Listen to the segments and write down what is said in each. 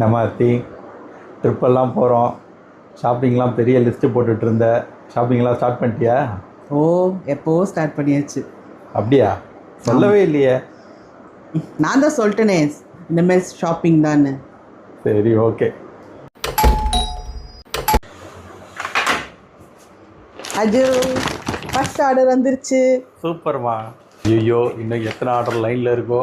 நம்ம அத்தி ட்ரிப்பெல்லாம் போகிறோம் ஷாப்பிங்லாம் பெரிய லிஸ்ட்டு போட்டுட்டு இருந்த ஷாப்பிங்லாம் ஸ்டார்ட் பண்ணிட்டியா? ஓ எப்போ ஸ்டார்ட் பண்ணியாச்சு? அப்படியா? சொல்லவே இல்லையே. நான் தான் சொல்லிட்டேனே இந்த மாதிரி ஷாப்பிங் தானே சரி ஓகே அது ஃபர்ஸ்ட் ஆர்டர் வந்துருச்சு. சூப்பர்மா. ஐயோ இன்னும் எத்தனை ஆர்டர் லைனில் இருக்கோ?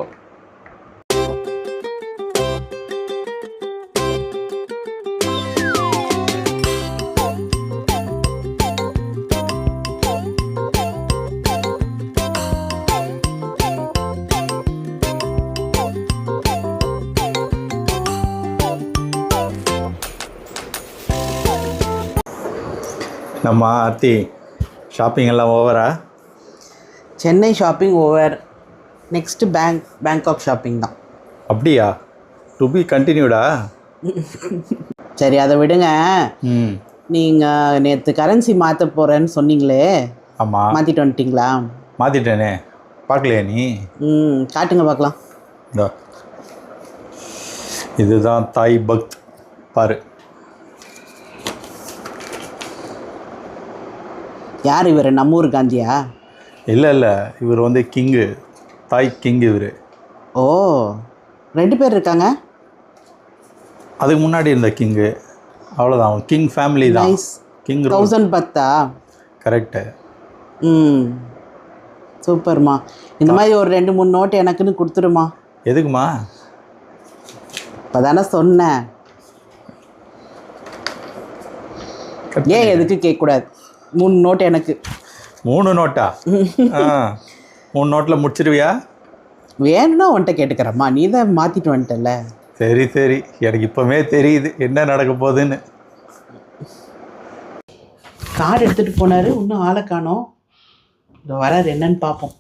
நம்ம அத்தி ஷாப்பிங் எல்லாம் ஓவரா Chennai shopping over next bank Bangkok shopping தான். அப்படியா? டு பி கண்டினியூடா சரி அதை விடுங்க. நீங்கள் நேற்று கரன்சி மாற்ற போகிறேன்னு சொன்னீங்களே. ஆமாம் மாற்றிட்டு வந்துட்டீங்களா? மாற்றிட்டேனே பார்க்கலையா நீ? ம் காட்டுங்க பார்க்கலாம். இதோ. இதுதான் தாய் பக்த். பாரு. யார் இவர்? நம்ம ஊர் காந்தியா? இல்லை இல்லை. இவர் வந்து கிங்கு. தாய் கிங் இவர். ஓ ரெண்டு பேர் இருக்காங்க? அதுக்கு முன்னாடி இருந்த கிங்கு. அவ்வளோதான் கிங் ஃபேமிலி தான். கிங் தௌசண்ட் பத்தா? கரெக்டு ம். சூப்பர்மா. இந்த மாதிரி ஒரு ரெண்டு மூணு நோட்டு எனக்குன்னு கொடுத்துருமா. எதுக்குமா? இப்போ தானே சொன்னேன் ஏன் எதுக்கு கேட்கக்கூடாது? மூணு நோட்டு எனக்கு. மூணு நோட்டா? ஆ. மூணு நோட்டில் முடிச்சிருவியா? வேணும்னா உன்கிட்ட கேட்டுக்கிறேம்மா. நீ தான் மாற்றிட்டு வந்துட்டல சரி சரி. எனக்கு இப்போவே தெரியுது. என்ன நடக்க போகுதுன்னு. கார்டு எடுத்துகிட்டு போனார். இன்னும் ஆளை காணோம். இந்த வராரு. என்னன்னு பார்ப்போம்